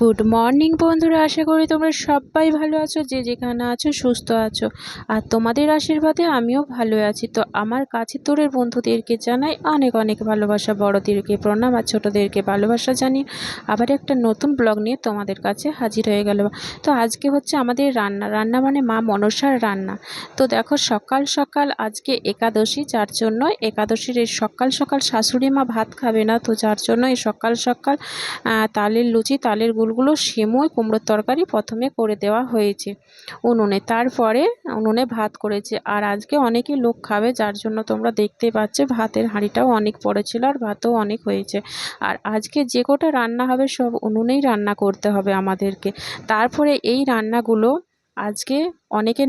Good morning বন্ধুরা। আশা করি তোমরা সবাই ভালো আছো, যে যেখানে আছো, সুস্থ আছো। আর তোমাদের আশীর্বাদে আমিও ভালো আছি। তো আমার কাছে তোরের বন্ধুদেরকে জানাই অনেক অনেক ভালোবাসা, বড়দেরকে প্রণাম আর ছোটোদেরকে ভালোবাসা জানি আবার একটা নতুন ব্লগ নিয়ে তোমাদের কাছে হাজির হয়ে গেল। তো আজকে হচ্ছে আমাদের রান্না রান্না মানে মা মনসার রান্না। তো দেখো, সকাল সকাল আজকে একাদশী, যার জন্য একাদশীর এই সকাল সকাল শাশুড়ি মা ভাত খাবে না। তো যার জন্য এই সকাল সকাল তালের লুচি, তালের গুলগুলো সেমই কুমড়োর তরকারি প্রথমে করে দেওয়া হয়েছে উনুনে। তারপরে উনুনে ভাত করেছে। আর আজকে অনেকই লোক খাবে, যার জন্য তোমরা দেখতে পাচ্ছ ভাতের হাঁড়িটাও অনেক পড়েছিল আর ভাতও অনেক হয়েছে। আর আজকে যে কটা রান্না হবে সব উনুনেই রান্না করতে হবে আমাদেরকে। তারপরে এই রান্নাগুলো আজকে অনেকের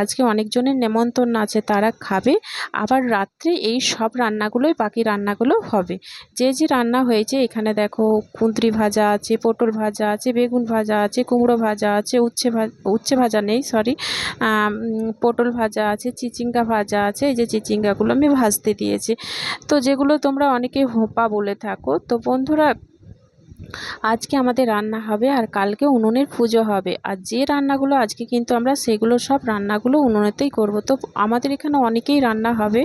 আজকে অনেকজনের নেমন্তন্ন আছে, তারা খাবে। আবার রাত্রে এই সব রান্নাগুলোই বাকি রান্নাগুলো হবে। যে যে রান্না হয়েছে, এখানে দেখো কুঁদরি ভাজা আছে, পটল ভাজা আছে, বেগুন ভাজা আছে, কুমড়ো ভাজা আছে, উচ্ছে ভাজা উচ্ছে ভাজা নেই সরি পটল ভাজা আছে, চিচিঙ্গা ভাজা আছে, এই যে চিচিঙ্গাগুলো আমি ভাজতে দিয়েছি। তো যেগুলো তোমরা অনেকে হোপা বলে থাকো। তো বন্ধুরা আজকে আমাদের রান্না হবে আর কালকে উনুনের পুজো হবে। আর যে রান্নাগুলো আজকে কিন্তু আমরা সেগুলো সব রান্নাগুলো উনুনেতেই করব। তো আমাদের এখানে অনেকেই রান্না হবে।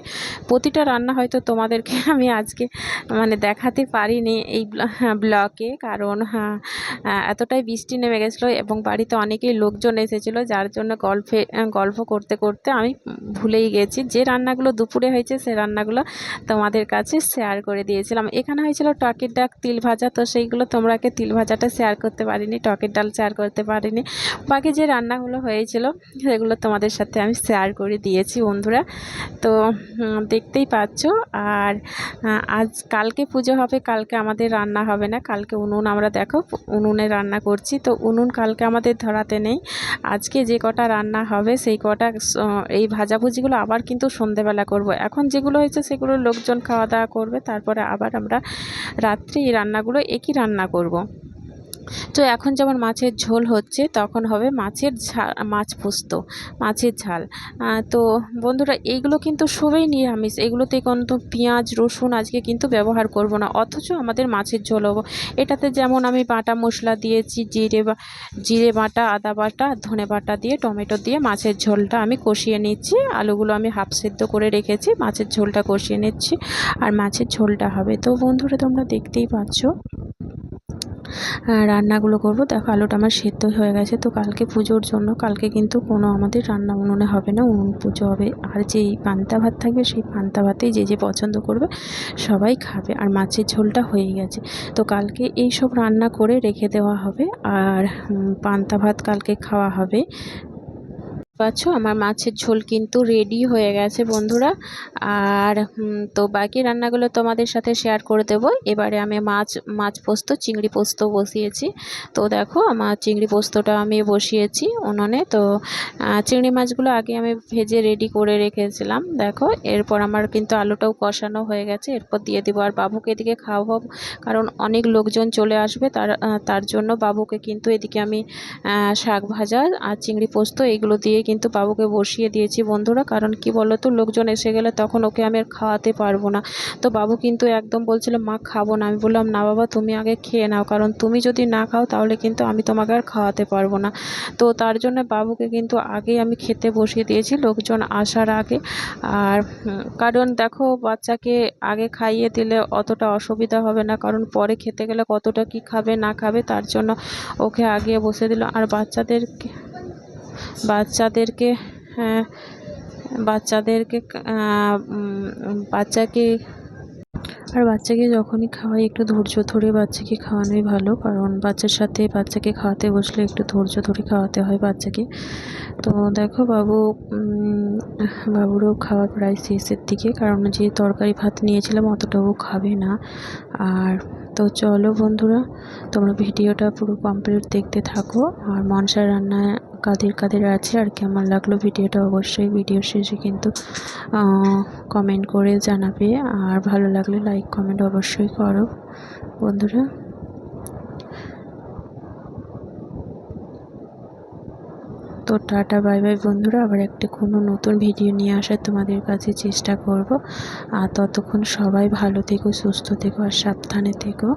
প্রতিটা রান্না হয়তো তোমাদেরকে আমি আজকে মানে দেখাতে পারিনি এই ব্লকে। কারণ হ্যাঁ এতটাই বৃষ্টি নেমে গেছিল এবং বাড়িতে অনেকেই লোকজন এসেছিল যার জন্য গল্পে আহ, গল্প করতে করতে আমি ভুলেই গেছি। যে রান্নাগুলো দুপুরে হয়েছে সে রান্নাগুলো তোমাদের কাছে শেয়ার করে দিয়েছিলাম। এখানে হয়েছিল টকের ডাক তিল ভাজা তো সেইগুলো তোমরাকে তিল ভাজাটা শেয়ার করতে পারিনি, টকের ডাল শেয়ার করতে পারিনি। বাকি যে রান্নাগুলো হয়েছিল, সেগুলো তোমাদের সাথে আমি শেয়ার করে দিয়েছি বন্ধুরা। তো দেখতেই পাচ্ছ, আর আজ কালকে পুজো হবে, কালকে আমাদের রান্না হবে না। কালকে উনুন আমরা দেখো, উনুনে রান্না করছি। তো উনুন কালকে আমাদের ধরাতে নেই। আজকে যে কটা রান্না হবে, সেই কটা এই ভাজাভুজিগুলো আবার কিন্তু সন্ধেবেলা করব। এখন যেগুলো হয়েছে, সেগুলো লোকজন খাওয়া দাওয়া করবে। তারপরে আবার আমরা রাত্রে এই রান্নাগুলো একই রান্না করব। তো এখন যেমন মাছের ঝোল হচ্ছে, তখন হবে মাছের ঝাল মাছ পোস্ত, মাছের ঝাল। তো বন্ধুরা, এইগুলো কিন্তু সবই নিরামিষ। এগুলোতে কিন্তু পেঁয়াজ, রসুন আজকে কিন্তু ব্যবহার করব না। অথচ আমাদের মাছের ঝোল হব। এটাতে যেমন আমি বাটা মশলা দিয়েছি, জিরে বা, জিরে বাটা, আদা বাটা, ধনে বাটা দিয়ে, টমেটো দিয়ে মাছের ঝোলটা আমি কষিয়ে নিচ্ছি। আলুগুলো আমি হাফ সেদ্ধ করে রেখেছি, মাছের ঝোলটা কষিয়ে নিচ্ছি, আর মাছের ঝোলটা হবে। তো বন্ধুরা, তোমরা দেখতেই পাচ্ছ। রান্নাগুলো করব। দেখো আলুটা আমার সেদ্ধ হয়ে গেছে, তো কালকে পুজোর জন্য, কালকে কিন্তু কোনো আমাদের রান্না উনুনে হবে না, উনুন পুজো হবে। আর যেই পান্তা ভাত থাকবে, সেই পান্তা ভাতেই যে যে পছন্দ করবে, সবাই খাবে। আর মাছের ঝোলটা হয়ে গেছে। তো কালকে এই সব রান্না করে রেখে দেওয়া হবে। আর পান্তা ভাত কালকে খাওয়া হবে। পাচ্ছ? আমার মাছের ঝোল কিন্তু রেডি হয়ে গেছে বন্ধুরা। আর তো বাকি রান্নাগুলো তোমাদের সাথে শেয়ার করে দেবো। এবারে আমি মাছ মাছ পোস্ত, চিংড়ি পোস্ত বসিয়েছি। তো দেখো, আমার চিংড়ি পোস্তটা আমি বসিয়েছি উনুনে। তো চিংড়ি মাছগুলো আগে আমি ভেজে রেডি করে রেখেছিলাম। দেখো, এরপর আমার কিন্তু আলুটাও কষানো হয়ে গেছে। এরপর দিয়ে দেবো আর বাবুকে এদিকে খাওয়াবো। কারণ অনেক লোকজন চলে আসবে তার তার জন্য বাবুকে কিন্তু এদিকে আমি শাক ভাজা আর চিংড়ি পোস্ত এইগুলো দিয়ে কিন্তু বাবুকে বসিয়ে দিয়েছি, বন্ধুরা। কারণ কি বলো তো লোকজন এসে গেলে তখন ওকে আমি আর খাওয়াতে পারব না। তো বাবু কিন্তু একদম বলছিল, মা, খাব না। আমি বললাম, না বাবা, তুমি আগে খেয়ে নাও। কারণ তুমি যদি না খাও, তাহলে কিন্তু আমি তোমাকে আর খাওয়াতে পারব না। তো তার জন্য বাবুকে কিন্তু আগেই আমি খেতে বসিয়ে দিয়েছি, লোকজন আসার আগে। আর কারণ দেখো, বাচ্চাকে আগে খাইয়ে দিলে অতটা অসুবিধা হবে না। কারণ পরে খেতে গেলে কতটা কি খাবে, না খাবে, তার জন্য ওকে আগে বসে দিল। আর বাচ্চাদেরকে বাচ্চাদেরকে হ্যাঁ বাচ্চাদেরকে বাচ্চাকে, আর বাচ্চাকে যখনই খাওয়াই একটু ধৈর্য ধরে বাচ্চাকে খাওয়ানোই ভালো। কারণ বাচ্চার সাথে বাচ্চাকে খাওয়াতে বসলে একটু ধৈর্য ধরে খাওয়াতে হয় বাচ্চাকে। তো দেখো বাবু বাবুরও খাওয়া প্রায় শেষের দিকে। কারণ যে তরকারি ভাত নিয়েছিলাম অতটাও খাবে না। আর তো চলো বন্ধুরা, তোমরা ভিডিওটা পুরো কমপ্লিট দেখতে থাকো। আর মনসার রান্না কাদের কাদের আছে আর কেমন লাগল ভিডিওটা অবশ্যই ভিডিও শেষে কিন্তু কমেন্ট করে জানাবে। আর ভালো লাগলে লাইক কমেন্ট অবশ্যই করো বন্ধুরা। তো টাটা বাই বাই বন্ধুরা। আবার একটা কোনো নতুন ভিডিও নিয়ে আসার তোমাদের কাছে চেষ্টা করব। আর ততক্ষণ সবাই ভালো থেকো, সুস্থ থেকো আর সাবধানে থেকো।